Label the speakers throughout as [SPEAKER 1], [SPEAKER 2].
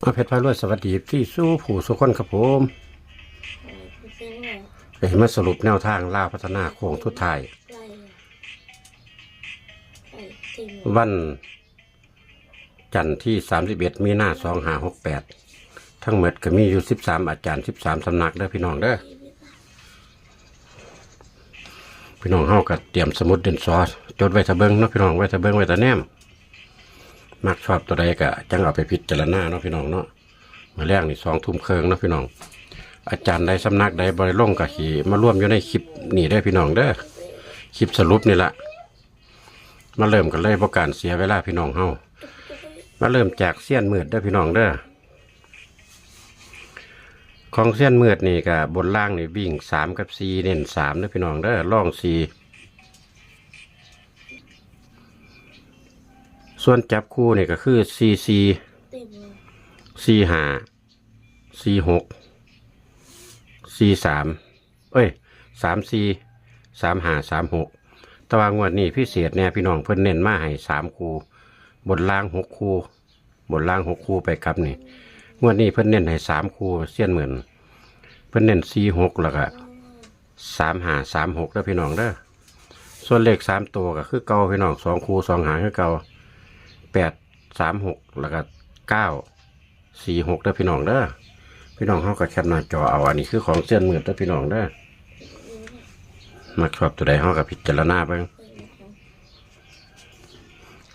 [SPEAKER 1] อาเพชรพารวยสวัสดีพี่สู้ผู้สุคนครับผมไปเห็นมาสรุปแนวทางล่าพัฒนาโค้งทุดท้ายวันจันทร์ที่ 31 มีนา2568 ทั้งหมดก็มีอยู่ 13 อาจารย์ 13สำนักเด้อพี่น้องเด้อพี่น้องเฮาก็เตรียมสมุดเดินซอสจดไว้ทะเบิงเนาะพี่น้องไว้ทะเบิงไว้ทะแนม มักชอบตัวใดก็จังเอาไปพิจารณาเนาะพี่น้องเนาะมาแรกนี่สองทุ่มเครึ่งเนาะพี่น้อง อาจารย์ใดสำนักใดบริล่งกับขี่มาร่วมอยู่ในคลิปนี่ได้พี่น้องเด้อคลิปสรุปนี่ละมาเริ่มกันเลยเพราะการเสียเวลาพี่น้องเฮามาเริ่มจากเสี้ยนมืดเด้อพี่น้องเด้อของเสี้ยนมืดนี่กับบนล่างนี่วิ่งสามกับสี่เน้นสามเด้อพี่น้องเด้อล่องสี่ ส่วนจับคู่นี่ก็คือซีซี
[SPEAKER 2] ติดเลย
[SPEAKER 1] สี่ห้าสี่หกสี่สามเอ้ยสามสี่สามห้าสามหกตารางงวดนี้พิเศษเนี่ยพี่น้องเพิ่นเน้นมาให้สามคูบนล่างหกคูบนล่างหกคูไปครับนี่งวดนี้เพิ่นเน้นให้สามคูเสี้ยนเหมือนเพิ่นเน้นสี่หกแล้วก็สามห้าสามหกแล้วพี่น้องเด้อส่วนเลขสามตัวก็คือเก่าพี่น้องสองคูสองหางคือเก่าแปดสามหกแล้วก็เก้าสี่หกเด้อพี่น้องเด้อพี่น้องเขาก็แคปหน้าจอเอาอันนี้คือของเส้นมือเด้อพี่น้องเด้อมักชอบตัวใดเขาก็พิจารณาบิ่ง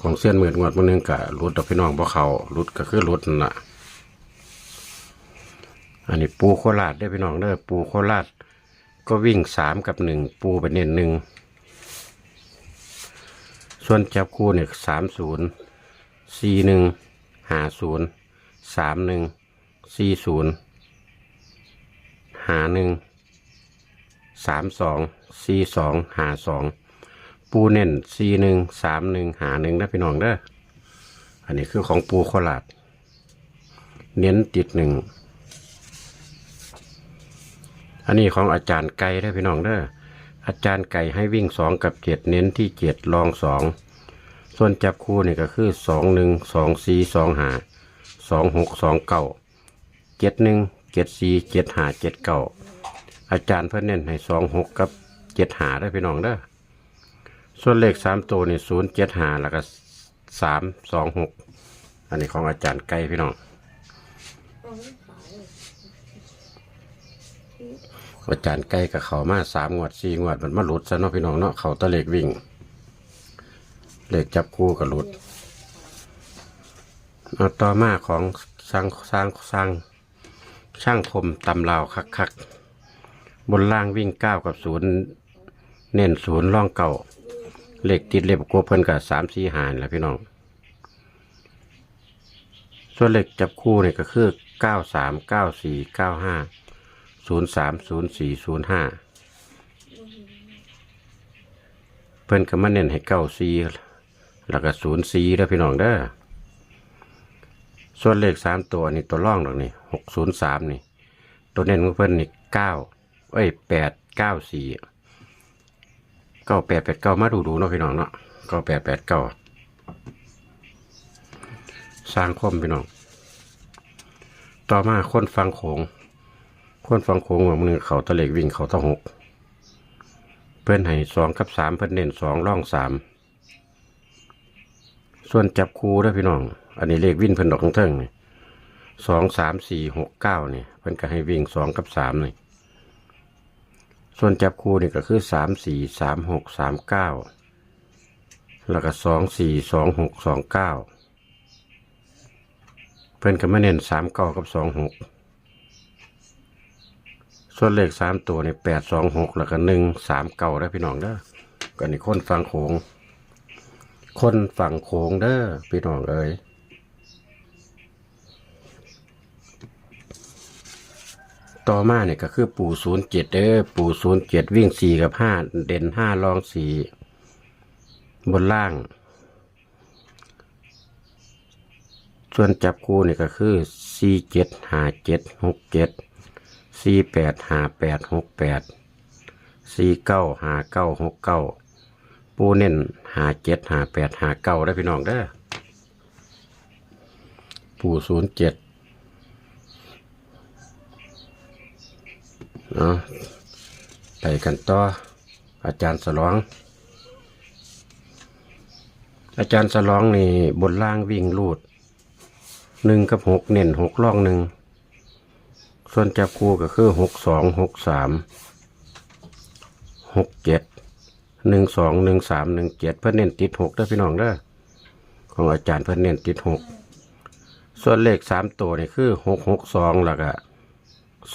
[SPEAKER 1] ของเส้นมืองวดมันนึงกะรุดดอพี่น้องบ่เขารุดก็คือรุดนั่นล่ะ อันนี้ปูโคราชได้พี่น้องเด้อปูโคราชก็วิ่งสามกับหนึ่งปูไปเน้นหนึ่งส่วนจับคู่เนี่ยสามศูนย์ สี่หนึ่งห้าศูนย์สามหนึ่งสี่ศูนย์หาหนึ่งสามสองสี่สองหาสองปูเน่นสี่หนึ่งสามหนึ่งหาหนึ่งนะพี่น้องเด้ออันนี้คือของปูโคราชเน้นติดหนึ่งอันนี้ของอาจารย์ไก่ได้พี่น้องเด้ออาจารย์ไก่ให้วิ่งสองกับเจ็ดเน้นที่เจ็ดลองสอง ส่วนจับคู่นี่ก็คือสองหนึ่งสองสี่สองหาสองหกสองเก้าเจ็ดหนึ่งเจ็ดสี่เจ็ดหาเจ็ดเก้าอาจารย์เพื่อนเน้นให้สองหกกับเจ็ดหาได้พี่น้องเด้อส่วนเลขสามตัวนี่ศูนย์เจ็ดหาแล้วก็สามสองหกอันนี้ของอาจารย์ไก่พี่น้อง
[SPEAKER 2] อา
[SPEAKER 1] จารย์ไก่กับเขามาสามงวดสี่งวดมันมาหลุดซะเนาะพี่น้องเนาะเขาตะเลขวิ่ง เลขจับคู่กับหลุดเอาต่อมาของสร้างสร้างสร้างช่างคมตำลาวคักคักบนล่างวิ่งเก้ากับศูนย์เน้นศูนย์ล่องเก่าเหลขติดเลขประกบเพิ่นกับสามสี่หารแล้วพี่น้อง ส่วนเลขจับคู่เนี่ยก็คือเก้าสามเก้าสี่เก้าห้าศูนย์สามศูนย์สี่ศูนย์ห้าเพิ่นก็มาเน้นให้เก้าซี แล้วก็ศูนย์ซีแล้วพี่น้องเด้อส่วนเลขสามตัวนี่ตัวร่องดอกนี่หกศูนย์สามนี่ ตัวเน้นของเพิ่อนนี่เก้าเอ้ยแปดเก้าสี่เก้าแปดแปดเก้ามาดูดูๆเนาะพี่น้องเนาะเก้าแปดแปดเก้าสร้างคมพี่น้อง ต่อมาคนฟังโขงคนฟังโค้งว่ามือเขาตะเล็กวิ่งเขาตะหก เพื่อนให้สองกับสามเพื่อนเน้นสองร่องสาม ส่วนจับคูด้วยพี่น้อง อันนี้เลขวิ่งเพิ่นดอกทั้งเทิงนี่สองสามสี่หกเก้านี่เพิ่นก็ให้วิ่งสองกับสามนี่ส่วนจับคูนี่ก็คือสามสี่สามหกสามเก้าแล้วก็สองสี่สองหกสองเก้าเพิ่นก็มาเน้นสามเก้ากับสองหกส่วนเลขสามตัวนี่แปดสองหกแล้วก็หนึ่งสามเก้าได้อพี่น้องเด้อก็นี่คนฟังโขง คนฝั่งโขงเด้อพี่น้องเอ้ยต่อมาเนี่ยก็คือปู่ศูนย์เจ็ดเด้อปู่ศูนย์เจ็ดวิ่งสี่กับห้าเด่นห้ารองสี่บนล่าง ส่วนจับคู่เนี่ยก็คือสี่เจ็ดห้าเจ็ดหกเจ็ดสี่แปดห้าแปดหกแปดสี่เก้าห้าเก้าหกเก้า ปูเน้นหาเจ็ดหาแปดหาเก้าได้พี่น้องได้ปูศูนย์เจ็ดเนาะไปกันต่อ อาจารย์สลอง อาจารย์สลองนี่บนล่างวิ่งลูดหนึ่งกับหกเน้นหกล่องหนึ่ง ส่วนจับคู่ก็คือหกสองหกสามหกเจ็ด หนึ่งสองหนึ่งสามหนึ่งเจ็ดเพื่อเน้นติดหกเด้อพี่น้องเด้อของอาจารย์เพื่อเน้นติดหกส่วนเลขสามตัวนี่คือหกหกสองแล้วก็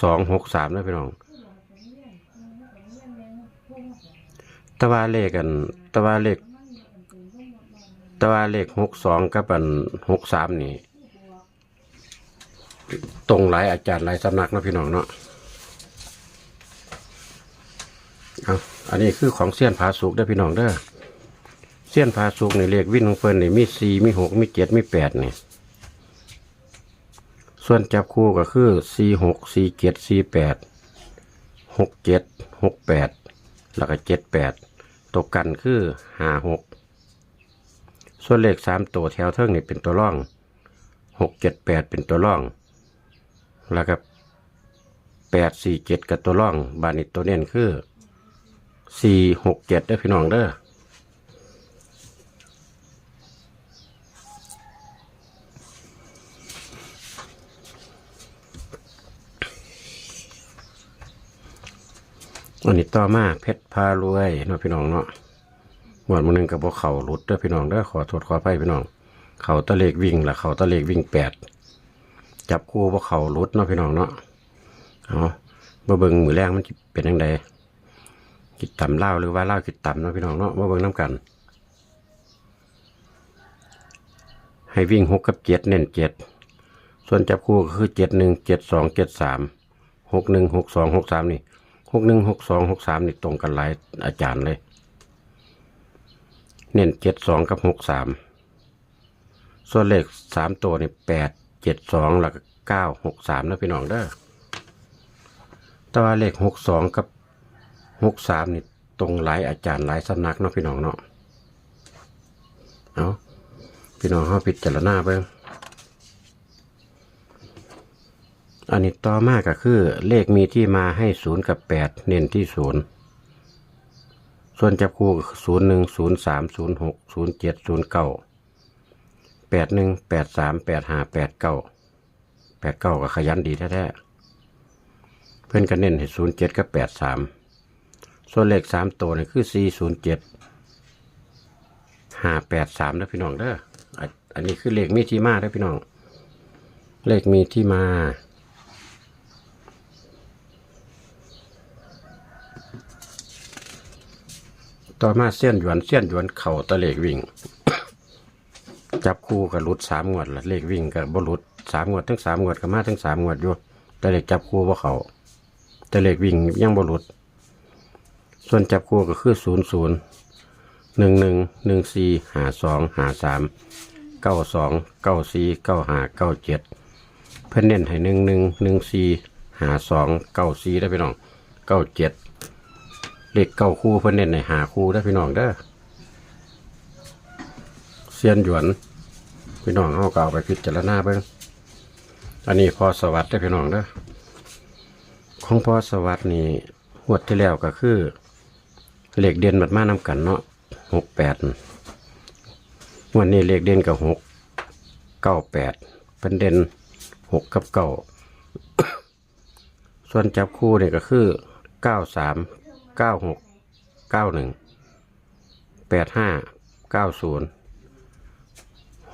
[SPEAKER 1] สองหกสามเด้อพี่น้องตะว่าเลขกันตะว่าเลขตะว่าเลขหกสองกับอันหกสามนี่ตรงหลายอาจารย์หลายสำนักนะพี่น้องเนาะ เอาอันนี้คือของเสี้ยนผาสุกเด้พี่น้องเด้อเสี้ยนผาสุกนี่เลขวิ่งของเพิ่นนี่มีสี่มีหกมีเจ็ดมีแปดนี่ส่วนจับคู่ก็คือสี่หกสี่เจ็ดสี่แปดหกเจ็ดหกแปดแล้วก็เจ็ดแปดตกกันคือห้าหกส่วนเลขสามตัวแถวเทิงนี่เป็นตัวร่องหกเจ็ดแปดเป็นตัวร่อง แล้วก็แปดสี่เจ็ดกับตัวร่อง บานิตตัวเน้นคือ สี่หกเจ็ดได้อพี่น้องเด้ออันนี้ต่อมาเพชรพารวยเนาะพี่น้องเนาะหมวดมือหนึงกับพวกเขาหลุดเด้อพี่น้องเด้อขอโทษขออภัยพี่น้อง เขาตะเลกวิ่งละเขาตะเลกวิ่งแปดจับคู่พวกเขาหลุดเนาะพี่น้องเนาะเอาบ่เบิ่งมือแรงมันเป็นยังไง กิดต่ำเล่าหรือว่าเล่าวกิดต่ำเนาะพี่น้องเนาะบ่เบิ่งน้ำกัน ให้วิ่งหกกับเจ็ดเน้นเจ็ดส่วนจับคู่ก็คือเจ็ดหนึ่งเจ็ดสองเจ็ดสามหกหนึ่งหกสองหกสามนี่หกหนึ่งหกสองหกสามนี่ตรงกันหลายอาจารย์เลย เน้นเจ็ดสองกับหกสามส่วนเลขสามตัวนี่แปดเจ็ดสองแล้วก็เก้าหกสามนะพี่น้องเด้อแต่ว่าเลขหกสองกับ หกสามนี่ตรงหลายอาจารย์หลายสำนักเนาะพี่น้องเนาะเอาพี่น้องเขาพิดจารณาเบิ่งอันนี้ต่อมาก็คือ เลขมีที่มาให้ศูนย์กับแปดเน้นที่ศูนย์ส่วนจับคู่ศูนย์หนึ่งศูนย์สามศูนย์หกศูนย์เจ็ดศูนย์เก้าแปดหนึ่งแปดสามแปดห้าแปดเก้าแปดเก้าก็ขยันดีแท้ๆเพื่อนก็เน้นให้ศูนย์เจ็ดกับแปดสาม ส่วนเลขสามตัวนี่คือสี่ศูนย์เจ็ดห้าแปดสามนะพี่น้องเด้ออันนี้คือเลขมีที่มาเด้อพี่น้อง เลขมีที่มาต่อมาเส้นหยวนเส้นหยวนเข่าตะเลขวิ่ง จับคู่กับรุดสามงวดละเลขวิ่งกับบรุดสามงวดทั้งสามงวดกับมาทั้งสามงวดอยู่ต่เลขจับคู่ว่าเขาต่เลขวิ่งยังบรุด ส่วนจับคู่ก็คือศูนย์ศูนย์หนึ่งหนึ่งหนึ่งสี่หาสองหาสามเก้าสองเก้าสี่เก้าหาเก้าเจ็ดเพื่อนเน้นให้หนึ่งหนึ่งหนึ่งสี่หาสองเก้าสี่ได้พี่น้องเก้าเจ็ดเลขเก้าคู่เพื่อนเน้นให้หาคู่ได้พี่น้องเด้อเซียนหยวนพี่น้องเอาเก่าไปพิจารณาเบิ่งอันนี้พอสวัสดิ์ได้พี่น้องเด้อของพอสวัสดิ์นี่หวดที่แล้วก็คือ เลขเด่นบัดมานำกันเนาะหกแปดวันนี้เลขเด่นกับหกเก้าแปดเป็นเด่นหกกับเก้าส่วนจับคู่เนี่ยก็คือเก้าสามเก้าหกเก้าหนึ่งแปดห้าเก้าศูนย์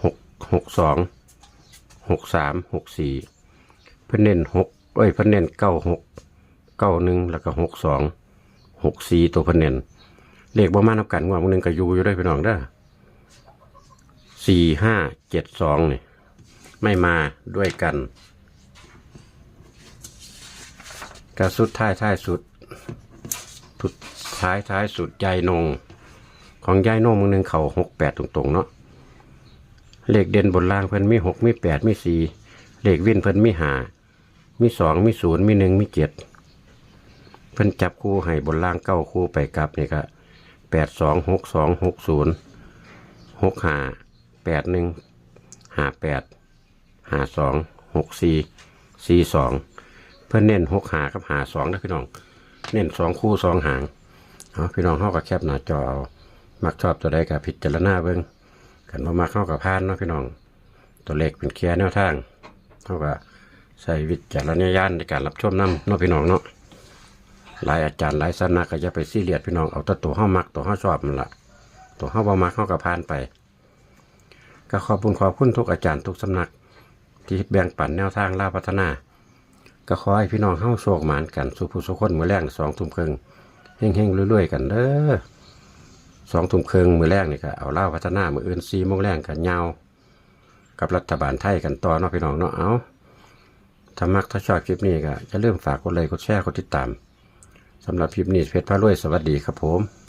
[SPEAKER 1] หกหกสองหกสามหกสี่เพิ่นเน้นหกเอ้ยเพิ่นเน้นเก้าหกเก้าหนึ่งแล้วก็หกสอง หกสี่ตัวเพิ่นเน้นเลขประมานับกันงวดมื้อหนึงก็อยู่อยู่ได้พี่น้องเด้อสี่ห้าเจ็ดสองนี่ไม่มาด้วยกันกระสุดท้ายท้ายสุดสุดท้ายท้ายสุดใจนง ของยายน่มึงหนึ่งเขาหกแปดตรงๆเนาะเลขเด่นบนล่างเพิ่นมีหกมีแปดมีสี่เลขวิ่นเพิ่นมีหามีสองมีศูนย์มีหนึ่งมีเจ็ด เพิ่นจับคู่ให้บนล่างเก้าคู่ไปกลับนี่ก็แปดสองหกสองหกศูนย์หกห้าแปดหนึ่งห้าแปดห้าสองหกสี่สี่สองเพื่อนเน้นหกหากับหาสองนะพี่น้อง เน้นสองคู่สองหางเอาพี่น้องเข้ากับแคบหน้าจอเอามักชอบตัวใดกับพิจารณาเบิ้งกันมามักเข้ากับพานเนาะพี่น้อง ตัวเลขเป็นแค่แนวทางเท่ากับใส่วิจารณญาณในการรับชมน้ำเนาะพี่น้องเนาะ หลายอาจารย์หลายสำนักก็จะไปซีเรียสพี่น้องเอาแต่ตัวห้ามักตัวห้าชอบมันละตัวห้าบ่มักเข้ากับพานไป ก็ขอบคุณขอบคุณทุกอาจารย์ทุกสำนัก ที่แบ่งปันแนวทางล่าพัฒนา ก็ขอให้พี่น้องเข้าโชคหมานกันสุผู้สุขคนมือแรงสองทุ่มครึ่งเฮงๆรวยๆกันเด้อสองทุ่มครึ่งมือแรกนี่ก็เอาล่าพัฒนามืออื่นซีโมงแรงกันยาวกับรัฐบาลไทยกันต่อเนาะพี่น้องเนาะเอาถ้ามักถ้าชอบคลิปนี้ก็จะเริ่มฝากกดไลค์กดแชร์กดติดตาม สำหรับคลิปนี้เพชรพระรวยสวัสดีครับผม